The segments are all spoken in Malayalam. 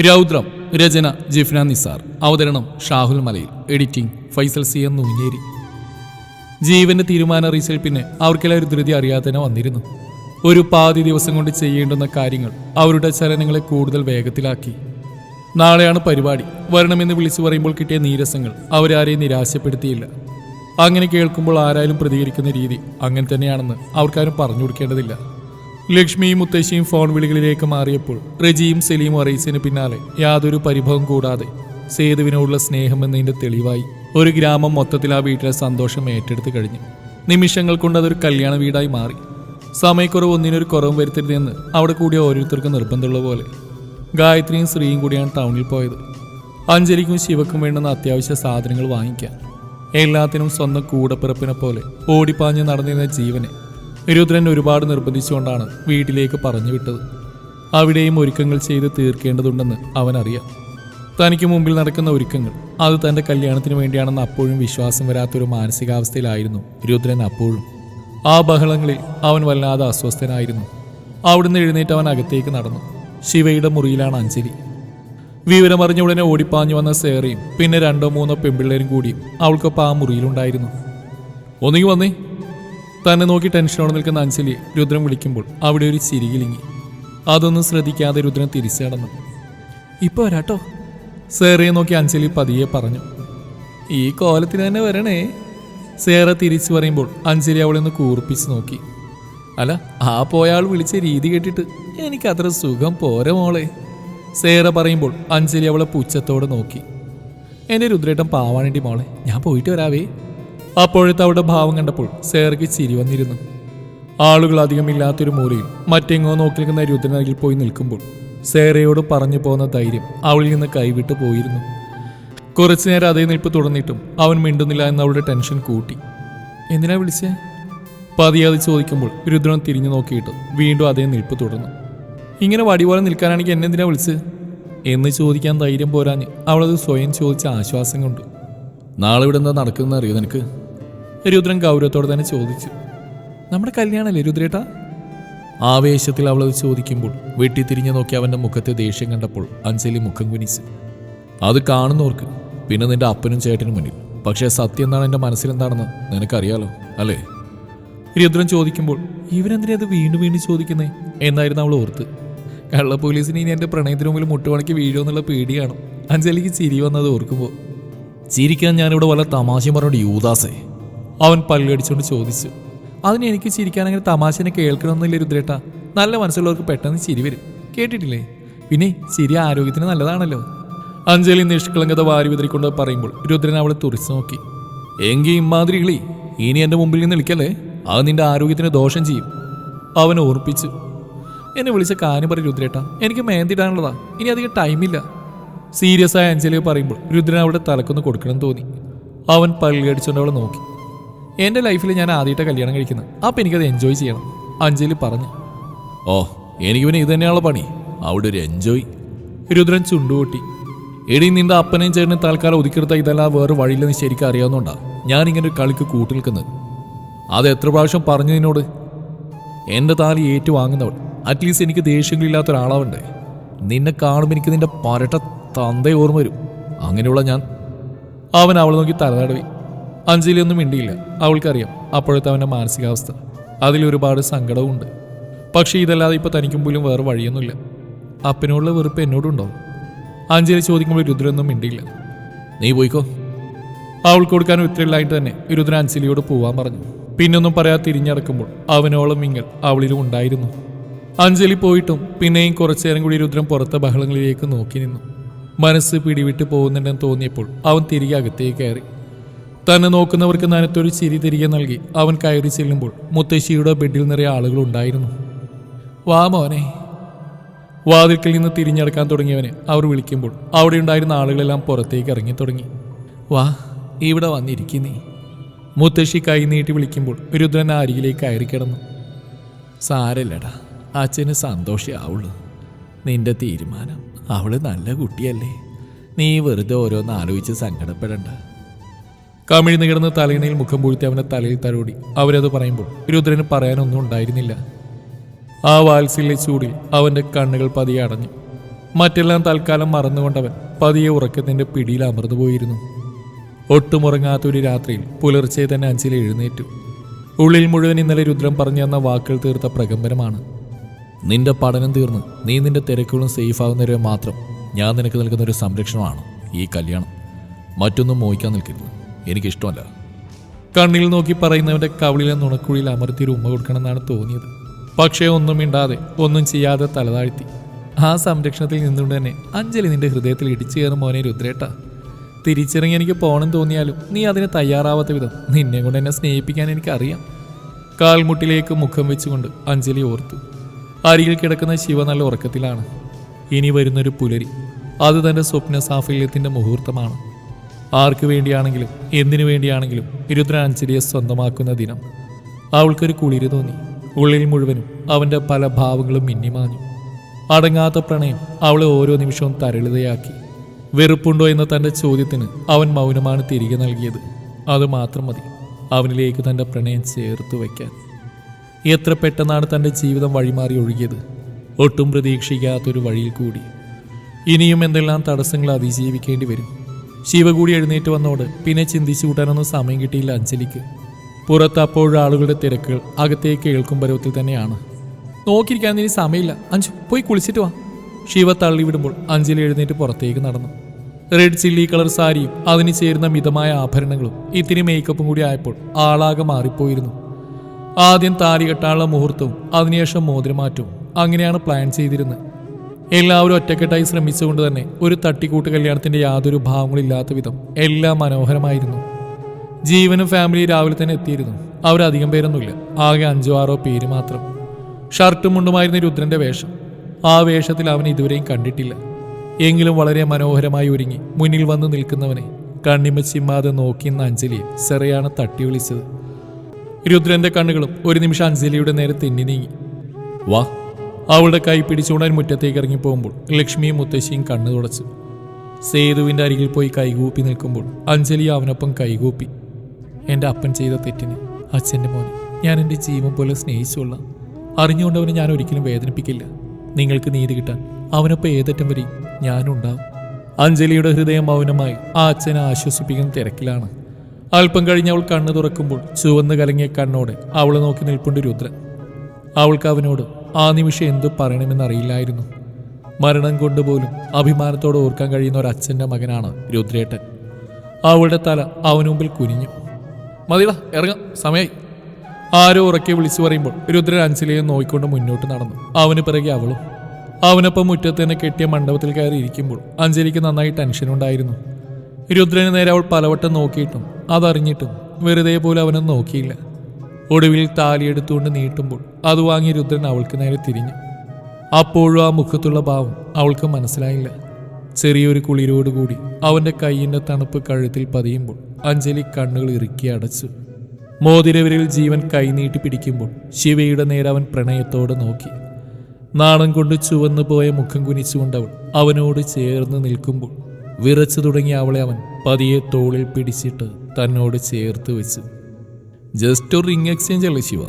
രൗദ്രം രചന ജിഫ്ന നിസാർ. അവതരണം Shahul Malayil. Editing Faisal C N Noonjeri. ജീവന്റെ തീരുമാന റീസെൽപ്പിന് അവർക്കെല്ലാം ധൃതി അറിയാതെ തന്നെ വന്നിരുന്നു. ഒരു പാതി ദിവസം കൊണ്ട് ചെയ്യേണ്ടുന്ന കാര്യങ്ങൾ അവരുടെ ചലനങ്ങളെ കൂടുതൽ വേഗത്തിലാക്കി. നാളെയാണ് പരിപാടി. വരണമെന്ന് വിളിച്ചു പറയുമ്പോൾ കിട്ടിയ നീരസങ്ങൾ അവരാരെയും നിരാശപ്പെടുത്തിയില്ല. അങ്ങനെ കേൾക്കുമ്പോൾ ആരായാലും പ്രതികരിക്കുന്ന രീതി അങ്ങനെ തന്നെയാണെന്ന് അവർക്കാരും പറഞ്ഞു കൊടുക്കേണ്ടതില്ല. ലക്ഷ്മിയും മുത്തശ്ശിയും ഫോൺ വിളികളിലേക്ക് മാറിയപ്പോൾ റജിയും സലീമും അറീസിന് പിന്നാലെ യാതൊരു പരിഭവം കൂടാതെ സേതുവിനോടുള്ള സ്നേഹം എന്നതിന്റെ തെളിവായി ഒരു ഗ്രാമം മൊത്തത്തിൽ ആ വീട്ടിലെ സന്തോഷം ഏറ്റെടുത്ത് കഴിഞ്ഞു. നിമിഷങ്ങൾ കൊണ്ട് അതൊരു കല്യാണ വീടായി മാറി. സമയക്കുറവ് ഒന്നിനൊരു കുറവും വരുത്തരുതെന്ന് അവിടെ കൂടിയ ഓരോരുത്തർക്കും നിർബന്ധമുള്ള പോലെ ഗായത്രിയും ശ്രീയും കൂടിയാണ് ടൗണിൽ പോയത്. അഞ്ജലിക്കും ശിവക്കും വേണ്ടുന്ന അത്യാവശ്യ സാധനങ്ങൾ വാങ്ങിക്കാൻ. എല്ലാത്തിനും സ്വന്തം കൂടപ്പിറപ്പിനെ പോലെ ഓടിപ്പാഞ്ഞ് നടന്നിരുന്ന ജീവനെ രുദ്രൻ ഒരുപാട് നിർബന്ധിച്ചുകൊണ്ടാണ് വീട്ടിലേക്ക് പറഞ്ഞു വിട്ടത്. അവിടെയും ഒരുക്കങ്ങൾ ചെയ്ത് തീർക്കേണ്ടതുണ്ടെന്ന് അവനറിയാം. തനിക്ക് മുമ്പിൽ നടക്കുന്ന ഒരുക്കങ്ങൾ അത് തന്റെ കല്യാണത്തിന് വേണ്ടിയാണെന്ന് അപ്പോഴും വിശ്വാസം വരാത്തൊരു മാനസികാവസ്ഥയിലായിരുന്നു രുദ്രൻ അപ്പോഴും. ആ ബഹളങ്ങളിൽ അവൻ വല്ലാതെ അസ്വസ്ഥനായിരുന്നു. അവിടുന്ന് എഴുന്നേറ്റ് അവൻ അകത്തേക്ക് നടന്നു. ശിവയുടെ മുറിയിലാണ് അഞ്ജലി. വിവരമറിഞ്ഞ ഉടനെ ഓടിപ്പാഞ്ഞു വന്ന സേറയും പിന്നെ രണ്ടോ മൂന്നോ പെൺപിള്ളേരും കൂടി അവൾക്കൊപ്പം ആ മുറിയിലുണ്ടായിരുന്നു. ഒന്നുകിൽ വന്നേ. തന്നെ നോക്കി ടെൻഷനോടെ നിൽക്കുന്ന അഞ്ജലി രുദ്രൻ വിളിക്കുമ്പോൾ അവിടെ ഒരു ചിരികിലിങ്ങി അതൊന്നും ശ്രദ്ധിക്കാതെ രുദ്രൻ തിരിച്ചടന്നു ഇപ്പോൾ ഇപ്പൊ വരാട്ടോ സേറയെ നോക്കി അഞ്ജലി പതിയെ പറഞ്ഞു. ഈ കോലത്തിന് തന്നെ വരണേ സേറ തിരിച്ചു പറയുമ്പോൾ അഞ്ജലി അവളെ ഒന്ന് കൂർപ്പിച്ച് നോക്കി. അല്ല ആ പോയാൾ വിളിച്ച രീതി കേട്ടിട്ട് എനിക്ക് അത്ര സുഖം പോരെ മോളെ സേറ പറയുമ്പോൾ അഞ്ജലി അവളെ പുച്ഛത്തോടെ നോക്കി. എന്റെ രുദ്രേട്ടൻ പാവാണേണ്ടി മോളെ ഞാൻ പോയിട്ട് വരാവേ അപ്പോഴത്തെ അവളുടെ ഭാവം കണ്ടപ്പോൾ സേറയ്ക്ക് ചിരി വന്നിരുന്നു. ആളുകൾ അധികമില്ലാത്തൊരു മൂലയിൽ മറ്റെങ്ങോ നോക്കി നിൽക്കുന്ന രുദ്രനരികിൽ പോയി നിൽക്കുമ്പോൾ സേറയോട് പറഞ്ഞു പോകുന്ന ധൈര്യം അവളിൽ നിന്ന് കൈവിട്ട് പോയിരുന്നു. കുറച്ചു നേരം അതേ നിൽപ്പ് തുടർന്നിട്ടും അവൻ മിണ്ടുന്നില്ല എന്ന് അവളുടെ ടെൻഷൻ കൂട്ടി. എന്തിനാ വിളിച്ചേ? പതിയാതെ ചോദിക്കുമ്പോൾ രുദ്രൻ തിരിഞ്ഞു നോക്കിയിട്ട് വീണ്ടും അതേ നിൽപ്പ് തുടർന്നു. ഇങ്ങനെ വടി പോലെ നിൽക്കാനാണെങ്കിൽ എന്നെ എന്തിനാ വിളിച്ച്? എന്ന് ചോദിക്കാൻ ധൈര്യം പോരാഞ്ഞ് അവളത് സ്വയം ചോദിച്ച ആശ്വാസം കൊണ്ട്. നാളെ ഇവിടെ എന്താ നടക്കുന്നറിയോ നിനക്ക്? രുദ്രൻ ഗൗരവത്തോടെ തന്നെ ചോദിച്ചു. നമ്മുടെ കല്യാണല്ലേ രുദ്രേട്ടാ? ആവേശത്തിൽ അവളത് ചോദിക്കുമ്പോൾ വെട്ടി തിരിഞ്ഞു നോക്കി അവന്റെ മുഖത്തെ ദേഷ്യം കണ്ടപ്പോൾ അഞ്ജലി മുഖം കുനിച്ചു. അത് കാണുന്നവർക്ക് പിന്നെ നിന്റെ അപ്പനും ചേട്ടനും മുന്നിൽ. പക്ഷേ സത്യം എന്താണ് എന്റെ മനസ്സിലെന്താണെന്ന് നിനക്കറിയാലോ അല്ലേ? രുദ്രൻ ചോദിക്കുമ്പോൾ ഇവരെന്തിനാ അത് വീണ്ടും വീണ്ടും ചോദിക്കുന്നേ? എന്നായിരുന്നു അവൾ ഓർത്ത്. കള്ള പോലീസിന് ഇനി എന്റെ പ്രണയത്തിന് മുമ്പിൽ മുട്ടുവണക്കി വീഴുമെന്നുള്ള പേടിയാണ്. അഞ്ജലിക്ക് ചിരി വന്നത് ഓർക്കുമ്പോൾ ചിരിക്കാൻ ഞാനിവിടെ വല്ല തമാശയും പറഞ്ഞോണ്ട് യൂദാസേ അവൻ പല്ലടിച്ചുകൊണ്ട് ചോദിച്ചു അതിന് എനിക്ക് ചിരിക്കാൻ അങ്ങനെ തമാശനെ കേൾക്കണമെന്നില്ല രുദ്രേട്ട? നല്ല മനസ്സുള്ളവർക്ക് പെട്ടെന്ന് ചിരി വരും. കേട്ടിട്ടില്ലേ? പിന്നെ ചിരി ആരോഗ്യത്തിന് നല്ലതാണല്ലോ. അഞ്ജലി നിഷ്കളങ്കത വാരി വിതറിക്കൊണ്ട് പറയുമ്പോൾ രുദ്രൻ അവളെ തുറിച്ചു നോക്കി. എങ്കിൽ ഇമ്മാതിരി കിളി ഇനി എന്റെ മുമ്പിൽ നിന്ന് നിൽക്കല്ലേ അത് നിന്റെ ആരോഗ്യത്തിന് ദോഷം ചെയ്യും. അവൻ ഓർപ്പിച്ചു. എന്നെ വിളിച്ച കാര്യം പറയും രുദ്രേട്ട എനിക്ക് മേന്തിടാനുള്ളതാ ഇനി അധികം ടൈമില്ല. സീരിയസ് ആയ അഞ്ജലി പറയുമ്പോൾ രുദ്രൻ അവളുടെ തലക്കൊന്ന് കൊടുക്കണം തോന്നി. അവൻ പല്ലടിച്ചുകൊണ്ട് അവളെ നോക്കി. എന്റെ ലൈഫിൽ ഞാൻ ആദ്യമായിട്ട് കല്യാണം കഴിക്കുന്നത്. അപ്പം എനിക്കത് എൻജോയ് ചെയ്യണം. അഞ്ജലി പറഞ്ഞു. ഓ എനിക്ക് പിന്നെ ഇത് തന്നെയാണല്ലോ പണി. അവിടെ ഒരു എൻജോയ് രുദ്രൻ ചുണ്ടുകൂട്ടി. എടി നിന്റെ അപ്പനെയും ചേട്ടനും തൽക്കാലം ഒതുക്കിയെടുത്ത ഇതെല്ലാം വേറെ വഴിയില്ലെന്ന് ശരിക്കും അറിയാവുന്നതുകൊണ്ടാണ് ഞാൻ ഇങ്ങനെ ഒരു കളിക്ക് കൂട്ടു നിൽക്കുന്നത്. അത് എത്ര പ്രാവശ്യം പറഞ്ഞു നിന്നോട്? എന്റെ താലി ഏറ്റുവാങ്ങുന്നവൾ. അറ്റ്ലീസ്റ്റ് എനിക്ക് ദേഷ്യങ്ങളില്ലാത്ത ഒരാളാവണ്ടേ. നിന്നെ കാണുമ്പോൾ എനിക്ക് നിന്റെ പരട്ട തന്ത ഓർമ്മ വരും. അങ്ങനെയുള്ള ഞാൻ. അവൻ അവളെ നോക്കി തലതടവി. അഞ്ജലി ഒന്നും മിണ്ടിയില്ല. അവൾക്കറിയാം അപ്പോഴത്തെ അവന്റെ മാനസികാവസ്ഥ. അതിലൊരുപാട് സങ്കടവുമുണ്ട് പക്ഷേ ഇതല്ലാതെ ഇപ്പോൾ തനിക്കും പോലും വേറെ വഴിയൊന്നുമില്ല. അപ്പനോടുള്ള വെറുപ്പ് എന്നോടുണ്ടോ? അഞ്ജലി ചോദിക്കുമ്പോൾ രുദ്രൊന്നും മിണ്ടിയില്ല. നീ പോയിക്കോ. അവൾക്ക് കൊടുക്കാൻ ഉത്തരവില്ലായിട്ട് തന്നെ രുദ്രൻ അഞ്ജലിയോട് പോവാൻ പറഞ്ഞു. പിന്നൊന്നും പറയാതെ തിരിഞ്ഞടക്കുമ്പോൾ അവനോളം മിങ്ങൽ അവളിലും ഉണ്ടായിരുന്നു. അഞ്ജലി പോയിട്ടും പിന്നെയും കുറച്ചു നേരം കൂടി രുദ്രൻ പുറത്തെ ബഹളങ്ങളിലേക്ക് നോക്കി നിന്നു. മനസ്സ് പിടിവിട്ട് പോകുന്നുണ്ടെന്ന് തോന്നിയപ്പോൾ അവൻ തിരികെ അകത്തേക്ക് കയറി. തന്നെ നോക്കുന്നവർക്ക് നനത്തൊരു ചിരി തിരികെ നൽകി അവൻ കയറി ചെല്ലുമ്പോൾ മുത്തശ്ശിയുടെ ബെഡിൽ നിറയെ ആളുകളുണ്ടായിരുന്നു വാ മോനെ. വാതിൽക്കിൽ നിന്ന് തിരിഞ്ഞടക്കാൻ തുടങ്ങിയവനെ അവർ വിളിക്കുമ്പോൾ അവിടെ ഉണ്ടായിരുന്ന ആളുകളെല്ലാം പുറത്തേക്ക് ഇറങ്ങി തുടങ്ങി വാ ഇവിടെ വന്നിരിക്കുന്നേ മുത്തശ്ശി കൈ നീട്ടി വിളിക്കുമ്പോൾ രുദ്രൻ അരികിലേക്ക് കയറി കിടന്നു. സാരല്ലടാ അച്ഛന് സന്തോഷമാവുള്ളൂ നിന്റെ തീരുമാനം. അവൾ നല്ല കുട്ടിയല്ലേ. നീ വെറുതെ ഓരോന്ന് ആലോചിച്ച് സങ്കടപ്പെടണ്ട. കമിഴ്ന്ന് കിടന്ന് തലയിണയിൽ മുഖം പൂഴ്ത്തി അവനെ തലയിൽ തലോടി. അവരത് പറയുമ്പോൾ രുദ്രന് പറയാനൊന്നും ഉണ്ടായിരുന്നില്ല. ആ വാത്സല്യ ചൂടിൽ അവന്റെ കണ്ണുകൾ പതിയെ അടഞ്ഞു. മറ്റെല്ലാം തൽക്കാലം മറന്നുകൊണ്ടവൻ പതിയെ ഉറക്കത്തിന്റെ പിടിയിൽ അമർന്നു പോയിരുന്നു. ഒട്ടുമുറങ്ങാത്തൊരു രാത്രിയിൽ പുലർച്ചെ തന്നെ അഞ്ചിൽ എഴുന്നേറ്റു. ഉള്ളിൽ മുഴുവൻ ഇന്നലെ രുദ്രം പറഞ്ഞു തന്ന വാക്കുകൾ തീർത്ത പ്രകമ്പനമാണ്. നിന്റെ പഠനം തീർന്ന് നീ നിന്റെ തിരക്കുകളും സേഫ് ആകുന്നവരെ മാത്രം ഞാൻ നിനക്ക് നൽകുന്ന ഒരു സംരക്ഷണമാണ് ഈ കല്യാണം. മറ്റൊന്നും മോഹിക്കാൻ നിൽക്കരുത്. എനിക്കിഷ്ടമല്ല. കണ്ണിൽ നോക്കി പറയുന്നവന്റെ കവളിലെ നുണക്കുഴിയിൽ അമർത്തി ഒരു ഉമ്മ കൊടുക്കണമെന്നാണ് തോന്നിയത്. പക്ഷേ ഒന്നും മിണ്ടാതെ ഒന്നും ചെയ്യാതെ തലതാഴ്ത്തി. ആ സംരക്ഷണത്തിൽ നിന്നുകൊണ്ട് തന്നെ അഞ്ജലി നിന്റെ ഹൃദയത്തിൽ ഇടിച്ചു കയറും മോനെ രുദ്രേട്ട. തിരിച്ചിറങ്ങി എനിക്ക് പോകണം തോന്നിയാലും നീ അതിന് തയ്യാറാവാത്ത വിധം നിന്നെ കൊണ്ട് എന്നെ സ്നേഹിപ്പിക്കാൻ എനിക്കറിയാം. കാൽമുട്ടിലേക്ക് മുഖം വെച്ചുകൊണ്ട് അഞ്ജലി ഓർത്തു. അരികിൽ കിടക്കുന്ന ശിവ നല്ല ഉറക്കത്തിലാണ്. ഇനി വരുന്നൊരു പുലരി. അത് തന്റെ സ്വപ്ന സാഫല്യത്തിന്റെ മുഹൂർത്തമാണ്. ആർക്കു വേണ്ടിയാണെങ്കിലും എന്തിനു വേണ്ടിയാണെങ്കിലും രുദ്രൻ സ്വന്തമാക്കുന്ന ദിനം. അവൾക്കൊരു കുളിര് തോന്നി. ഉള്ളിൽ മുഴുവനും അവന്റെ പല ഭാവങ്ങളും മിന്നിമാഞ്ഞു. അടങ്ങാത്ത പ്രണയം അവളെ ഓരോ നിമിഷവും തരളിതയാക്കി. വെറുപ്പുണ്ടോ എന്ന തന്റെ ചോദ്യത്തിന് അവൻ മൗനമാണ് തിരികെ നൽകിയത്. അത് മാത്രം മതി. അവനിലേക്ക് തന്റെ പ്രണയം ചേർത്ത് വയ്ക്കാൻ. എത്ര പെട്ടെന്നാണ് തന്റെ ജീവിതം വഴിമാറി ഒഴുകിയത്. ഒട്ടും പ്രതീക്ഷിക്കാത്തൊരു വഴിയിൽ കൂടി. ഇനിയും എന്തെല്ലാം തടസ്സങ്ങൾ അതിജീവിക്കേണ്ടി വരും? ശിവ കൂടി എഴുന്നേറ്റ് വന്നോട് പിന്നെ ചിന്തിച്ചു കൂട്ടാനൊന്നും സമയം കിട്ടിയില്ല അഞ്ജലിക്ക്. പുറത്ത് അപ്പോഴും ആളുകളുടെ തിരക്കുകൾ അകത്തേക്ക് കേൾക്കും പരുവത്തിൽ തന്നെയാണ്. നോക്കിയിരിക്കാൻ ഇനി സമയമില്ല. അഞ്ചു പോയി കുളിച്ചിട്ട് വാ. ശിവ തള്ളിവിടുമ്പോൾ അഞ്ജലി എഴുന്നേറ്റ് പുറത്തേക്ക് നടന്നു. റെഡ് ചില്ലി കളർ സാരിയും അതിന് ചേരുന്ന മിതമായ ആഭരണങ്ങളും ഇത്തിരി മേക്കപ്പും കൂടി ആയപ്പോൾ ആളാകെ മാറിപ്പോയിരുന്നു. ആദ്യം താലി കെട്ടാനുള്ള മുഹൂർത്തവും അതിനുശേഷം മോതിരമാറ്റവും. അങ്ങനെയാണ് പ്ലാൻ ചെയ്തിരുന്നത്. എല്ലാവരും ഒറ്റക്കെട്ടായി ശ്രമിച്ചുകൊണ്ട് തന്നെ ഒരു തട്ടിക്കൂട്ട് കല്യാണത്തിന്റെ യാതൊരു ഭാവങ്ങളില്ലാത്ത വിധം എല്ലാം മനോഹരമായിരുന്നു. ജീവനും ഫാമിലി രാവിലെ തന്നെ എത്തിയിരുന്നു. അവരധികം പേരൊന്നുമില്ല. ആകെ അഞ്ചോ ആറോ പേര് മാത്രം. ഷർട്ടും മുണ്ടുമായിരുന്ന രുദ്രന്റെ വേഷം. ആ വേഷത്തിൽ അവൻ ഇതുവരെയും കണ്ടിട്ടില്ല. എങ്കിലും വളരെ മനോഹരമായി ഒരുങ്ങി മുന്നിൽ വന്ന് നിൽക്കുന്നവനെ കണ്ണിമ ചിമ്മാതെ നോക്കിയെന്ന അഞ്ജലിയെ സെറയാണ് തട്ടി വിളിച്ചത്. രുദ്രന്റെ കണ്ണുകളും ഒരു നിമിഷം അഞ്ജലിയുടെ നേരെ തെന്നി നീങ്ങി. വാ അവളുടെ കൈ പിടിച്ചുകൊണ്ടാൻ മുറ്റത്തേക്ക് ഇറങ്ങി പോകുമ്പോൾ ലക്ഷ്മിയും മുത്തശ്ശിയും കണ്ണു തുടച്ചു. സേതുവിന്റെ അരികിൽ പോയി കൈകൂപ്പി നിൽക്കുമ്പോൾ അഞ്ജലി അവനൊപ്പം കൈകൂപ്പി. എന്റെ അപ്പൻ ചെയ്ത തെറ്റിന് അച്ഛന്റെ മോനെ ഞാൻ എന്റെ ജീവൻ പോലെ സ്നേഹിച്ചുകൊള്ളാം. അറിഞ്ഞുകൊണ്ട് അവനെ ഞാൻ ഒരിക്കലും വേദനിപ്പിക്കില്ല. നിങ്ങൾക്ക് നീതി കിട്ടാൻ അവനൊപ്പം ഏതറ്റം വരെയും ഞാനുണ്ടാവും. അഞ്ജലിയുടെ ഹൃദയം മൗനമായി ആ അച്ഛനെ ആശ്വസിപ്പിക്കുന്ന തിരക്കിലാണ്. അല്പം കഴിഞ്ഞ് അവൾ കണ്ണു തുറക്കുമ്പോൾ ചുവന്ന് കലങ്ങിയ കണ്ണോടെ അവളെ നോക്കി നിൽപ്പുണ്ട് രുദ്രൻ. അവൾക്ക് അവനോട് ആ നിമിഷം എന്തു പറയണമെന്നറിയില്ലായിരുന്നു. മരണം കൊണ്ടുപോലും അഭിമാനത്തോടെ ഓർക്കാൻ കഴിയുന്ന ഒരു അച്ഛന്റെ മകനാണ് രുദ്രേട്ടൻ. അവളുടെ തല അവന് മുമ്പിൽ കുനിഞ്ഞു. മതിടാ ഇറങ്ങാം സമയായി. ആരോ ഉറക്കെ വിളിച്ചു പറയുമ്പോൾ രുദ്രൻ അഞ്ചലിയെ നോയിക്കൊണ്ട് മുന്നോട്ട് നടന്നു. അവന് പിറകെ അവളും. അവനൊപ്പം മുറ്റത്ത് തന്നെ കെട്ടിയ മണ്ഡപത്തിൽ കയറി ഇരിക്കുമ്പോൾ അഞ്ജലിക്ക് നന്നായി ടെൻഷനുണ്ടായിരുന്നു രുദ്രന് നേരെ അവൾ പലവട്ടം നോക്കിയിട്ടും അതറിഞ്ഞിട്ടും വെറുതെ പോലും അവനൊന്നും നോക്കിയില്ല. ഒടുവിൽ താലിയെടുത്തുകൊണ്ട് നീട്ടുമ്പോൾ അത് വാങ്ങി രുദ്രൻ അവൾക്ക് നേരെ തിരിഞ്ഞു. അപ്പോഴും ആ മുഖത്തുള്ള ഭാവം അവൾക്ക് മനസ്സിലായില്ല. ചെറിയൊരു കുളിരോടുകൂടി അവന്റെ കയ്യിന്റെ തണുപ്പ് കഴുത്തിൽ പതിയുമ്പോൾ അഞ്ജലി കണ്ണുകൾ ഇറുക്കി അടച്ചു. മോതിരവരിൽ ജീവൻ കൈനീട്ടി പിടിക്കുമ്പോൾ ശിവയുടെ നേരെ അവൻ പ്രണയത്തോടെ നോക്കി. നാണം കൊണ്ട് ചുവന്നു പോയ മുഖം കുനിച്ചുകൊണ്ടവൾ അവനോട് ചേർന്ന് നിൽക്കുമ്പോൾ വിറച്ചു തുടങ്ങിയ അവളെ അവൻ പതിയെ തോളിൽ പിടിച്ചിട്ട് തന്നോട് ചേർത്ത് വെച്ചു. ജസ്റ്റ് ഒരു റിംഗ് എക്സ്ചേഞ്ച് അല്ലേ ശിവ?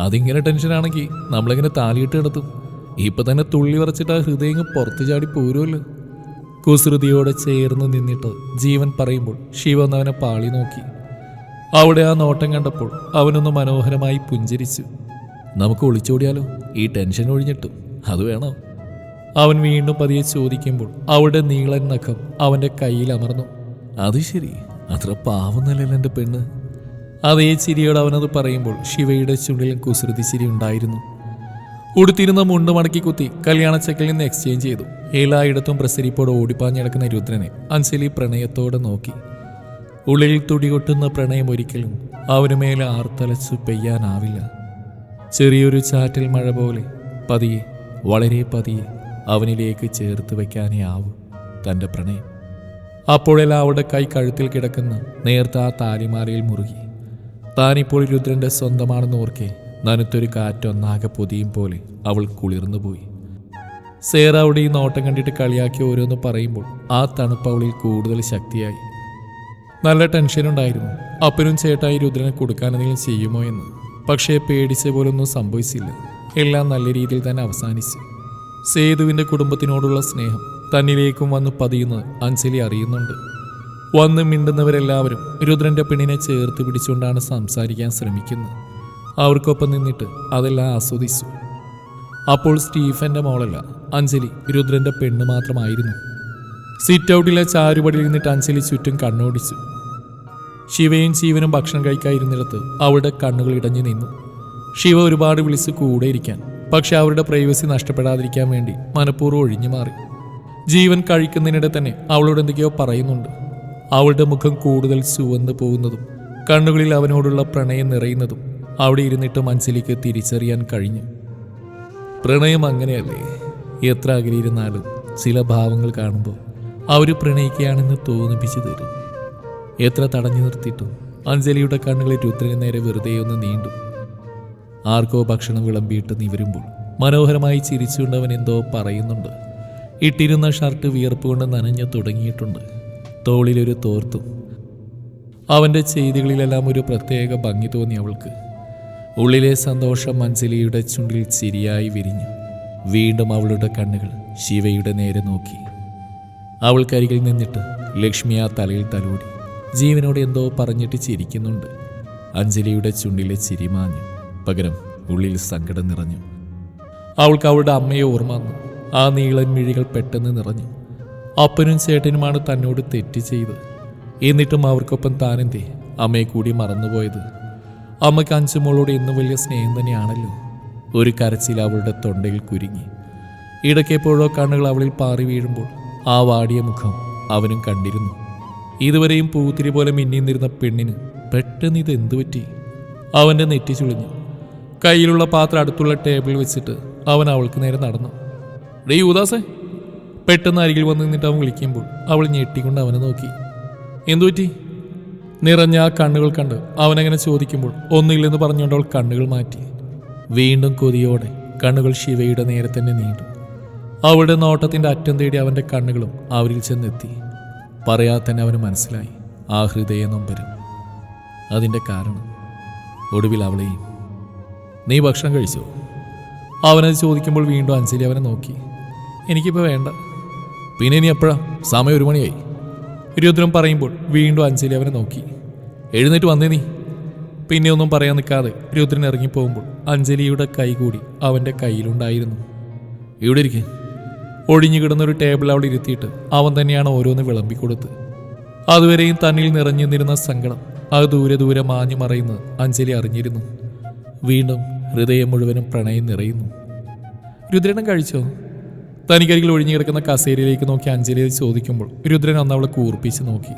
അതിങ്ങനെ ടെൻഷനാണെങ്കിൽ നമ്മളിങ്ങനെ താലിയിട്ട് കിടത്തും? ഇപ്പൊ തന്നെ തുള്ളി വരച്ചിട്ട് ആ ഹൃദയം പുറത്തു ചാടി പോരുമല്ലോ കുസൃതിയോടെ ചേർന്ന് നിന്നിട്ട് ജീവൻ പറയുമ്പോൾ ശിവ അവനെ പാളി നോക്കി. അവിടെ ആ നോട്ടം കണ്ടപ്പോൾ അവനൊന്ന് മനോഹരമായി പുഞ്ചിരിച്ചു. നമുക്ക് ഒളിച്ചോടിയാലോ ഈ ടെൻഷൻ ഒഴിഞ്ഞിട്ടും. അത് വേണോ? അവൻ വീണ്ടും പതിയെ ചോദിക്കുമ്പോൾ അവളുടെ നീളൻ നഖം അവന്റെ കയ്യിൽ അമർന്നു. അത് ശരി. അത്ര പാവുന്നല്ലോ എന്റെ പെണ്ണ്? അതേ ചിരിയോട് അവനത് പറയുമ്പോൾ ശിവയുടെ ചുണ്ടിലും കുസൃതി ചിരി ഉണ്ടായിരുന്നു. ഉടുത്തിരുന്ന മുണ്ട് മടക്കി കുത്തി കല്യാണച്ചക്കിൽ നിന്ന് എക്സ്ചേഞ്ച് ചെയ്തു. എല്ലായിടത്തും പ്രസരിപ്പോടെ ഓടിപ്പാഞ്ഞടക്കുന്ന രുദ്രനെ അഞ്ജലി പ്രണയത്തോടെ നോക്കി. ഉള്ളിൽ തുടികൊട്ടുന്ന പ്രണയം ഒരിക്കലും അവന് മേലെ ആർത്തലച്ചു പെയ്യാനാവില്ല. ചെറിയൊരു ചാറ്റൽ മഴ പോലെ പതിയെ വളരെ പതിയെ അവനിലേക്ക് ചേർത്ത് വയ്ക്കാനേ ആവൂ തന്റെ പ്രണയം. അപ്പോഴെല്ലാം അവളുടെ കൈ കഴുത്തിൽ കിടക്കുന്ന നേർത്ത ആ താലിമാലയിൽ മുറുകി. താനിപ്പോൾ രുദ്രന്റെ സ്വന്തമാണെന്ന് ഓർക്കെ നനുത്തൊരു കാറ്റൊന്നാകെ പൊതിയും പോലെ അവൾ കുളിർന്നു പോയി. സേറ അവിടെ ഈ നോട്ടം കണ്ടിട്ട് കളിയാക്കി ഓരോന്ന് പറയുമ്പോൾ ആ തണുപ്പ് അവളിൽ കൂടുതൽ ശക്തിയായി. നല്ല ടെൻഷനുണ്ടായിരുന്നു അപ്പനും ചേട്ടായി രുദ്രനെ കൊടുക്കാൻ എന്തെങ്കിലും ചെയ്യുമോ എന്ന്. പക്ഷേ പേടിച്ച പോലൊന്നും സംഭവിച്ചില്ല. എല്ലാം നല്ല രീതിയിൽ തന്നെ അവസാനിച്ചു. സേതുവിന്റെ കുടുംബത്തിനോടുള്ള സ്നേഹം തന്നിലേക്കും വന്ന് പതിയുന്നത് അഞ്ജലി അറിയുന്നുണ്ട്. വന്ന് മിണ്ടുന്നവരെല്ലാവരും രുദ്രന്റെ പെണ്ണിനെ ചേർത്ത് പിടിച്ചുകൊണ്ടാണ് സംസാരിക്കാൻ ശ്രമിക്കുന്നത്. അവർക്കൊപ്പം നിന്നിട്ട് അതെല്ലാം ആസ്വദിച്ചു. അപ്പോൾ സ്റ്റീഫന്റെ മോളല്ല അഞ്ജലി രുദ്രന്റെ പെണ്ണ് മാത്രമായിരുന്നു. സിറ്റ് ഔട്ടിലെ ചാരുപടിയിൽ നിന്നിട്ട് അഞ്ജലി ചുറ്റും കണ്ണോടിച്ചു. ശിവയും ജീവനും ഭക്ഷണം കഴിക്കാതിരുന്നിടത്ത് അവളുടെ കണ്ണുകൾ ഇടഞ്ഞു നിന്നു. ശിവ ഒരുപാട് വിളിച്ച് കൂടെ ഇരിക്കാൻ പക്ഷെ അവരുടെ പ്രൈവസി നഷ്ടപ്പെടാതിരിക്കാൻ വേണ്ടി മനഃപൂർവം ഒഴിഞ്ഞു മാറി. ജീവൻ കഴിക്കുന്നതിനിടെ തന്നെ അവളോട് എന്തൊക്കെയോ പറയുന്നുണ്ട്. അവളുടെ മുഖം കൂടുതൽ ചുവന്നു പോകുന്നതും കണ്ണുകളിൽ അവനോടുള്ള പ്രണയം നിറയുന്നതും അവിടെ ഇരുന്നിട്ട് മനസ്സിലേക്ക് തിരിച്ചറിയാൻ കഴിഞ്ഞു. പ്രണയം അങ്ങനെയല്ലേ? എത്ര അകലിയിരുന്നാലും ചില ഭാവങ്ങൾ കാണുമ്പോൾ അവർ പ്രണയിക്കുകയാണെന്ന് തോന്നിപ്പിച്ചു തരും. എത്ര തടഞ്ഞു നിർത്തിയിട്ടും അഞ്ജലിയുടെ കണ്ണുകളിൽ രുദ്രന് നേരെ വെറുതെ ഒന്ന് നീണ്ടു. ആർക്കോ ഭക്ഷണം വിളമ്പിയിട്ട് നിവരുമ്പോൾ മനോഹരമായി ചിരിച്ചുകൊണ്ടവൻ എന്തോ പറയുന്നുണ്ട്. ഇട്ടിരുന്ന ഷർട്ട് വിയർപ്പ് കൊണ്ട് നനഞ്ഞു തുടങ്ങിയിട്ടുണ്ട്. തോളിലൊരു തോർത്തും. അവന്റെ ചെയ്തികളിലെല്ലാം ഒരു പ്രത്യേക ഭംഗി തോന്നി അവൾക്ക്. ഉള്ളിലെ സന്തോഷം അഞ്ജലിയുടെ ചുണ്ടിൽ ചിരിയായി വിരിഞ്ഞു. വീണ്ടും അവളുടെ കണ്ണുകൾ ശിവയുടെ നേരെ നോക്കി. അവൾക്കരികിൽ നിന്നിട്ട് ലക്ഷ്മി ആ തലയിൽ തലോടി. ജീവനോട് എന്തോ പറഞ്ഞിട്ട് ചിരിക്കുന്നുണ്ട്. അഞ്ജലിയുടെ ചുണ്ടിലെ ചിരി മാഞ്ഞു. പകരം ഉള്ളിൽ സങ്കടം നിറഞ്ഞു. അവൾക്ക് അവളുടെ അമ്മയെ ഓർമ്മ ആ നീളൻ മിഴികൾ പെട്ടെന്ന് നിറഞ്ഞു. അപ്പനും ചേട്ടനുമാണ് തന്നോട് തെറ്റ് ചെയ്തത്. എന്നിട്ടും അവർക്കൊപ്പം താനെന്തേ അമ്മയെ കൂടി മറന്നുപോയത്. അമ്മയ്ക്ക് അഞ്ചുമോളോട് എന്നും വലിയ സ്നേഹം തന്നെയാണല്ലോ. ഒരു കരച്ചിൽ അവളുടെ തൊണ്ടയിൽ കുരുങ്ങി. ഇടയ്ക്കെപ്പോഴോ കണ്ണുകൾ അവളിൽ പാറി വീഴുമ്പോൾ ആ വാടിയ മുഖം അവനും കണ്ടിരുന്നു. ഇതുവരെയും പൂത്തിരി പോലെ മിന്നിന്നിരുന്ന പെണ്ണിന് പെട്ടെന്ന് ഇത് എന്തു പറ്റി? അവന്റെ നെറ്റി ചുളിഞ്ഞു. കയ്യിലുള്ള പാത്രം അടുത്തുള്ള ടേബിളിൽ വെച്ചിട്ട് അവൻ അവൾക്ക് നേരെ നടന്നു. ഡേ യുദാസേ പെട്ടെന്ന് അരികിൽ വന്ന് നിന്നിട്ട് അവൻ വിളിക്കുമ്പോൾ അവൾ ഞെട്ടിക്കൊണ്ട് അവനെ നോക്കി. എന്തുപറ്റി നിറഞ്ഞ ആ കണ്ണുകൾ കണ്ട് അവനങ്ങനെ ചോദിക്കുമ്പോൾ ഒന്നുമില്ലെന്ന് പറഞ്ഞുകൊണ്ട് അവൾ കണ്ണുകൾ മാറ്റി. വീണ്ടും കൊതിയോടെ കണ്ണുകൾ ശിവയുടെ നേരെ തന്നെ നീണ്ടു. അവളുടെ നോട്ടത്തിന്റെ അറ്റം തേടി അവന്റെ കണ്ണുകളും അവരിൽ ചെന്നെത്തി. പറയാതെ തന്നെ അവന് മനസ്സിലായി. ആ ഹൃദയ നൊമ്പരം. അതിന്റെ കാരണം. ഒടുവിൽ അവളെയും നീ ഭക്ഷണം കഴിച്ചോ? അവനത് ചോദിക്കുമ്പോൾ വീണ്ടും അഞ്ജലി അവനെ നോക്കി. എനിക്കിപ്പോൾ വേണ്ട. പിന്നെ ഇനി എപ്പോഴാ? സമയം ഒരു മണിയായി. ഇരുപത്തിനും പറയുമ്പോൾ വീണ്ടും അഞ്ജലി അവനെ നോക്കി. എഴുന്നേറ്റ് വന്നേ നീ. പിന്നെ ഒന്നും പറയാൻ നിൽക്കാതെ രുദ്രൻ ഇറങ്ങിപ്പോകുമ്പോൾ അഞ്ജലിയുടെ കൈ കൂടി അവന്റെ കയ്യിലുണ്ടായിരുന്നു. ഇവിടെ ഇരിക്കെ? ഒഴിഞ്ഞു കിടന്നൊരു ടേബിൾ അവിടെ ഇരുത്തിയിട്ട് അവൻ തന്നെയാണ് ഓരോന്ന് വിളമ്പിക്കൊടുത്ത്. അതുവരെയും തന്നിൽ നിറഞ്ഞു നിന്നിരുന്ന സങ്കടം അത് ദൂരെ ദൂരെ മാഞ്ഞു മറയുന്നത് അഞ്ജലി അറിഞ്ഞിരുന്നു. വീണ്ടും ഹൃദയം മുഴുവനും പ്രണയം നിറയുന്നു. രുദ്രനം കഴിച്ചോ? തനിക്കരികിൽ ഒഴിഞ്ഞു കിടക്കുന്ന കസേരയിലേക്ക് നോക്കി അഞ്ജലിയെ ചോദിക്കുമ്പോൾ രുദ്രൻ അന്ന് അവളെ കൂർപ്പിച്ച് നോക്കി.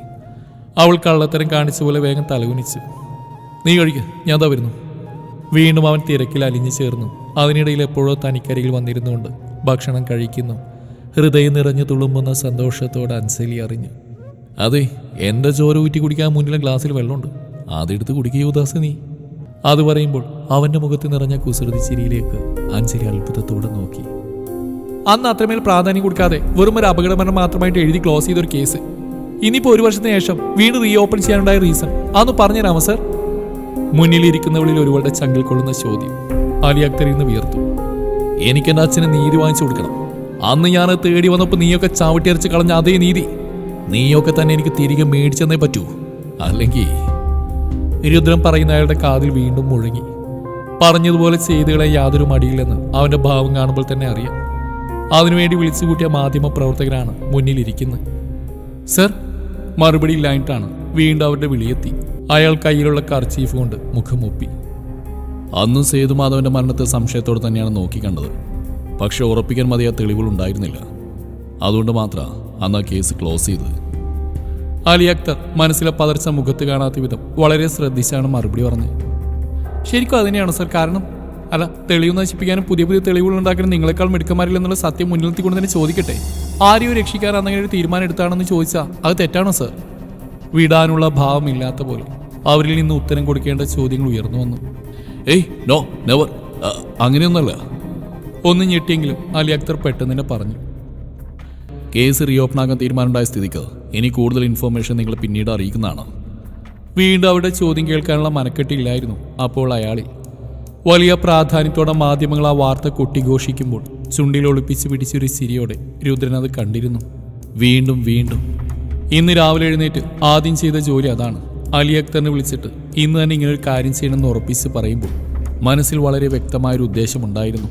അവൾ കള്ളത്തരം കാണിച്ച പോലെ വേഗം തലകുനിച്ച് നീ കഴിക്കുക ഞാൻ താ വരുന്നു. വീണ്ടും അവൻ തിരക്കിൽ അലിഞ്ഞു ചേർന്നു. അതിനിടയിൽ എപ്പോഴോ തനിക്കരികിൽ വന്നിരുന്നുകൊണ്ട് ഭക്ഷണം കഴിക്കുന്നു. ഹൃദയം നിറഞ്ഞു തുളുമ്പുന്ന സന്തോഷത്തോടെ അഞ്ജലി അറിഞ്ഞു. അതെ എന്റെ ചോര ഊറ്റി കുടിക്കാൻ മുന്നിലെ ഗ്ലാസ്സിൽ വെള്ളമുണ്ട്. അതെടുത്ത് കുടിക്കുക യുദാസ് നീ. അത് പറയുമ്പോൾ അവന്റെ മുഖത്ത് നിറഞ്ഞ കുസൃതി ചിരിയിലേക്ക് അഞ്ജലി അത്ഭുതത്തോടെ നോക്കി. അന്ന് അത്രമേൽ പ്രാധാന്യം കൊടുക്കാതെ വെറും ഒരു അപകടമരണം മാത്രമായിട്ട് എഴുതി ക്ലോസ് ചെയ്ത ഒരു കേസ് ഇനിയിപ്പോ ഒരു വർഷത്തിന് ശേഷം വീണ്ടും റീ ഓപ്പൺ ചെയ്യാനുണ്ടായ റീസൺ അതൊന്ന് പറഞ്ഞുതരാമോ സർ മുന്നിലിരിക്കുന്നവളിൽ ഒരുവളുടെ ചങ്കിൽ കൊള്ളുന്ന ചോദ്യം. അലി അക്തറിൽ നിന്ന് വീർത്തു എനിക്ക് എന്റെ അച്ഛന് നീതി വാങ്ങിച്ചു കൊടുക്കണം. അന്ന് ഞാൻ തേടി വന്നപ്പോൾ നീയൊക്കെ ചവിട്ടിയരച്ച് കളഞ്ഞ അതേ നീതി. നീയൊക്കെ തന്നെ എനിക്ക് തിരികെ മേടിച്ചെന്നേ പറ്റൂ. അല്ലെങ്കിൽ രുദ്രൻ പറയുന്ന അയാളുടെ കാതിൽ വീണ്ടും മുഴങ്ങി. പറഞ്ഞതുപോലെ ചെയ്തുകളെ യാതൊരു മടിയില്ലെന്ന് അവന്റെ ഭാവം കാണുമ്പോൾ തന്നെ അറിയാം. അതിനുവേണ്ടി വിളിച്ചു കൂട്ടിയ മാധ്യമ പ്രവർത്തകരാണ് മുന്നിലിരിക്കുന്നത്. സർ മറുപടി ഇല്ലായിട്ടാണ് വീണ്ടും അവരുടെ വിളിയെത്തി. അയാൾ കയ്യിലുള്ള കർച്ചീഫ് കൊണ്ട് മുഖം ഒപ്പി അന്നും സേതുമാധവന്റെ മരണത്തെ സംശയത്തോടെ തന്നെയാണ് നോക്കിക്കണ്ടത് പക്ഷെ ഉറപ്പിക്കാൻ മതിയായ തെളിവുകൾ ഉണ്ടായിരുന്നില്ല. അതുകൊണ്ട് മാത്രമാണ് അന്ന് ആ കേസ് ക്ലോസ് ചെയ്തത്. അലി അക്തർ മനസ്സിലെ പതർച്ച മുഖത്ത് കാണാത്ത വിധം വളരെ ശ്രദ്ധിച്ചാണ് മറുപടി പറഞ്ഞത്. ശരിക്കും അതിനെയാണ് സർ? കാരണം അല്ല തെളിവ് നശിപ്പിക്കാനും പുതിയ പുതിയ തെളിവുകൾ ഉണ്ടാക്കാനും നിങ്ങളെക്കാൾ മിടുക്കന്മാരില്ലെന്നുള്ള സത്യം മുന്നിൽ നിർത്തിക്കൊണ്ട് തന്നെ ചോദിക്കട്ടെ? ആരെയും രക്ഷിക്കാൻ അങ്ങനെ ഒരു തീരുമാനം എടുത്താണെന്ന് ചോദിച്ചാൽ അത് തെറ്റാണോ സർ? വിടാനുള്ള ഭാവമില്ലാത്ത പോലെ അവരിൽ നിന്ന് ഉത്തരം കൊടുക്കേണ്ട ചോദ്യങ്ങൾ ഉയർന്നു വന്നു. ഏയ് നോ നെവർ. അങ്ങനെയൊന്നല്ല ഒന്ന് ഞെട്ടിയെങ്കിലും അലി അക്തർ പെട്ടെന്ന് തന്നെ പറഞ്ഞു. കേസ് റീഓപ്പൺ ആകാൻ തീരുമാനമുണ്ടായ സ്ഥിതിക്ക് ഇനി കൂടുതൽ ഇൻഫർമേഷൻ നിങ്ങൾ പിന്നീട് അറിയിക്കുന്നതാണ്. വീണ്ടും അവരുടെ ചോദ്യം കേൾക്കാനുള്ള മനക്കെട്ടില്ലായിരുന്നു അപ്പോൾ അയാളിൽ വലിയ പ്രാധാന്യത്തോടെ മാധ്യമങ്ങൾ ആ വാർത്ത കൊട്ടിഘോഷിക്കുമ്പോൾ ചുണ്ടിൽ ഒളിപ്പിച്ച് പിടിച്ചൊരു സിരിയോടെ രുദ്രൻ അത് കണ്ടിരുന്നു. വീണ്ടും വീണ്ടും. ഇന്ന് രാവിലെ എഴുന്നേറ്റ് ആദ്യം ചെയ്ത ജോലി അതാണ്. അലി അക്തറിനെ വിളിച്ചിട്ട് ഇന്ന് തന്നെ ഇങ്ങനെ ഒരു കാര്യം ചെയ്യണമെന്ന് ഉറപ്പിച്ച് പറയുമ്പോൾ മനസ്സിൽ വളരെ വ്യക്തമായൊരു ഉദ്ദേശമുണ്ടായിരുന്നു.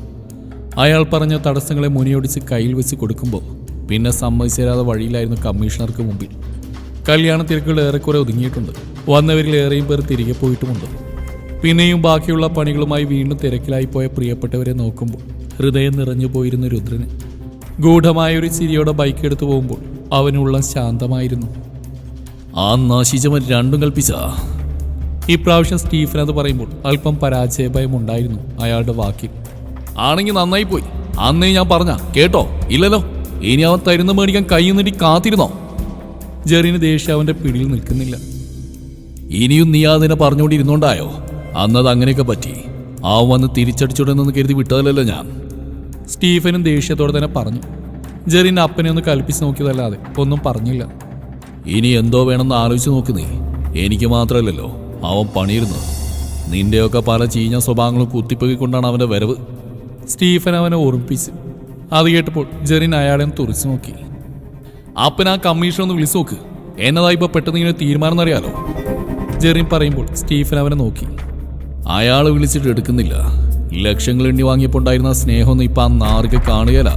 അയാൾ പറഞ്ഞ തടസ്സങ്ങളെ മുനിയൊടിച്ച് കയ്യിൽ വെച്ച് കൊടുക്കുമ്പോൾ പിന്നെ സമ്മതിച്ചേരാതെ വഴിയിലായിരുന്നു കമ്മീഷണർക്ക് മുമ്പിൽ. കല്യാണ തിരക്കുകൾ ഏറെക്കുറെ ഒതുങ്ങിയിട്ടുണ്ട്. വന്നവരിൽ ഏറെയും പേർ തിരികെ പോയിട്ടുമുണ്ട്. പിന്നെയും ബാക്കിയുള്ള പണികളുമായി വീണ്ടും തിരക്കിലായി പോയ പ്രിയപ്പെട്ടവരെ നോക്കുമ്പോൾ ഹൃദയം നിറഞ്ഞു പോയിരുന്ന രുദ്രന് ഗൂഢമായ ഒരു ചിരിയോടെ ബൈക്ക് എടുത്തു പോകുമ്പോൾ അവനുള്ള ശാന്തമായിരുന്നു. ആ നാശിച്ചവൻ രണ്ടും കൽപ്പിച്ച? ഇപ്രാവശ്യം സ്റ്റീഫൻ അത് പറയുമ്പോൾ അല്പം പരാജയഭയം ഉണ്ടായിരുന്നു അയാളുടെ വാക്കിൽ. ആണെങ്കിൽ നന്നായി പോയി. അന്നേ ഞാൻ പറഞ്ഞ കേട്ടോ? ഇല്ലല്ലോ. ഇനി അവൻ തരുന്ന മേടിക്കാൻ കൈ നീട്ടി കാത്തിരുന്നോ? ജെറിന് ദേഷ്യം അവന്റെ പിടിയിൽ നിൽക്കുന്നില്ല. ഇനിയും നീ അതിനെ പറഞ്ഞുകൊണ്ടിരുന്നോണ്ടായോ? അന്നത് അങ്ങനെയൊക്കെ പറ്റി. ആ വന്ന് തിരിച്ചടിച്ചുടനെന്ന് കരുതി വിട്ടതല്ലല്ലോ ഞാൻ. സ്റ്റീഫനും ദേഷ്യത്തോടെ തന്നെ പറഞ്ഞു. ജെറിന്റെ അപ്പനെ ഒന്ന് കൽപ്പിച്ച് നോക്കിയതല്ലാതെ ഒന്നും പറഞ്ഞില്ല. ഇനി എന്തോ വേണമെന്ന് ആലോചിച്ച് നോക്ക് നീ. എനിക്ക് മാത്രമല്ലല്ലോ അവൻ പണിയിരുന്നു. നിന്റെയൊക്കെ പല ചീഞ്ഞ സ്വഭാവങ്ങളും കുത്തിപ്പൊക്കിക്കൊണ്ടാണ് അവന്റെ വരവ്. സ്റ്റീഫൻ അവനെ ഓർമ്മിപ്പിച്ച്. അത് കേട്ടപ്പോൾ ജെറിൻ അയാളെ തുറച്ചു നോക്കി. അപ്പൻ ആ കമ്മീഷൻ ഒന്ന് വിളിച്ചു നോക്ക്. എന്നതാ ഇപ്പോൾ പെട്ടെന്ന് ഇങ്ങനെ തീരുമാനം എന്നറിയാലോ? ജെറിൻ പറയുമ്പോൾ സ്റ്റീഫൻ അവനെ നോക്കി. അയാൾ വിളിച്ചിട്ട് എടുക്കുന്നില്ല. ലക്ഷങ്ങൾ എണ്ണി വാങ്ങിയപ്പോൾ ഉണ്ടായിരുന്ന സ്നേഹമൊന്നും ഇപ്പൊ ആ നാർക്ക് കാണുകയല്ല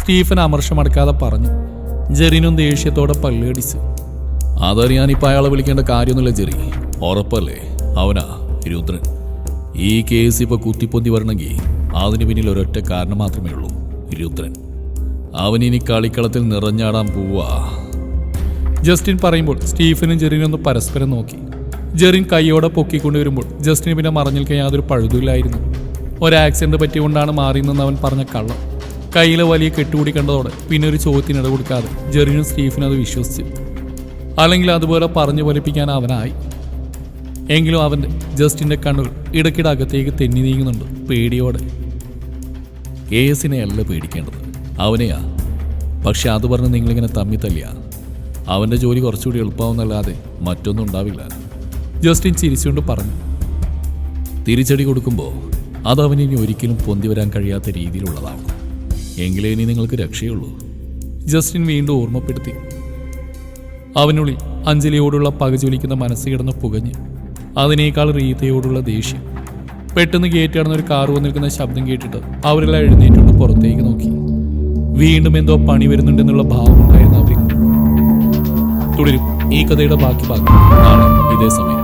സ്റ്റീഫൻ അമർഷമടക്കാതെ പറഞ്ഞു ജെറിനും ദേഷ്യത്തോടെ പള്ളിയടിച്ച് ഇപ്പൊ അയാളെ വിളിക്കേണ്ട കാര്യമൊന്നുമില്ല ജെറി. ഉറപ്പല്ലേ? അവനാ രുദ്രൻ. ഈ കേസ് ഇപ്പൊ കുത്തിപ്പൊന്തി വരണമെങ്കിൽ അതിന് പിന്നിൽ ഒരൊറ്റ കാരണം മാത്രമേ ഉള്ളൂ രുദ്രൻ. ഇനി കളിക്കളത്തിൽ നിറഞ്ഞാടാൻ പോവാ. ജസ്റ്റിൻ പറയുമ്പോൾ സ്റ്റീഫനും ജെറിനും ഒന്ന് പരസ്പരം നോക്കി. ജെറിൻ കൈയോടെ പൊക്കിക്കൊണ്ടുവരുമ്പോൾ ജസ്റ്റിന് പിന്നെ മറഞ്ഞു നിൽക്കാൻ യാതൊരു പഴുതുമില്ലായിരുന്നു. ഒരു ആക്സിഡന്റ് പറ്റിയുകൊണ്ടാണ് മാറിയെന്ന് അവൻ പറഞ്ഞ കള്ളം. കയ്യിലെ വലിയ കെട്ടുകൂടി കണ്ടതോടെ പിന്നെ ഒരു ചോദ്യത്തിന് ഇട കൊടുക്കാതെ ജെറിനും സ്റ്റീഫിനും അത് വിശ്വസിച്ചു. അല്ലെങ്കിൽ അതുപോലെ പറഞ്ഞു ഫലിപ്പിക്കാൻ അവനായി. എങ്കിലും അവന്റെ ജസ്റ്റിന്റെ കണ്ണുകൾ ഇടയ്ക്കിടെ അകത്തേക്ക് തെന്നി നീങ്ങുന്നുണ്ട് പേടിയോടെ. കേസിനെ അല്ല പേടിക്കേണ്ടത്. അവനെയാ. പക്ഷെ അത് പറഞ്ഞ് നിങ്ങളിങ്ങനെ തമ്മി അവന്റെ ജോലി കുറച്ചുകൂടി എളുപ്പമാവുന്നല്ലാതെ മറ്റൊന്നും ഉണ്ടാവില്ല. ജസ്റ്റിൻ ചിരിച്ചുകൊണ്ട് പറഞ്ഞു. തിരിച്ചടി കൊടുക്കുമ്പോൾ അത് ഇനി ഒരിക്കലും പൊന്തി വരാൻ കഴിയാത്ത രീതിയിലുള്ളതാണ്. എങ്കിലേ ഇനി നിങ്ങൾക്ക് രക്ഷയുള്ളൂ. ജസ്റ്റിൻ വീണ്ടും ഓർമ്മപ്പെടുത്തി. അവനുള്ളിൽ അഞ്ജലിയോടുള്ള പകചൊലിക്കുന്ന മനസ്സ് കിടന്ന് പുകഞ്ഞ്. അതിനേക്കാൾ റീതയോടുള്ള ദേഷ്യം. പെട്ടെന്ന് ഗേറ്റ് കടന്ന ഒരു കാർ വന്നിരിക്കുന്ന ശബ്ദം കേട്ടിട്ട് അവരെല്ലാം എഴുന്നേറ്റുകൊണ്ട് പുറത്തേക്ക് നോക്കി. വീണ്ടും എന്തോ പണി വരുന്നുണ്ടെന്നുള്ള ഭാവം ഉണ്ടായിരുന്നു അവരിൽ തുടരും. ഈ കഥയുടെ ബാക്കി ഭാഗം നാളെ ഇതേ സമയം.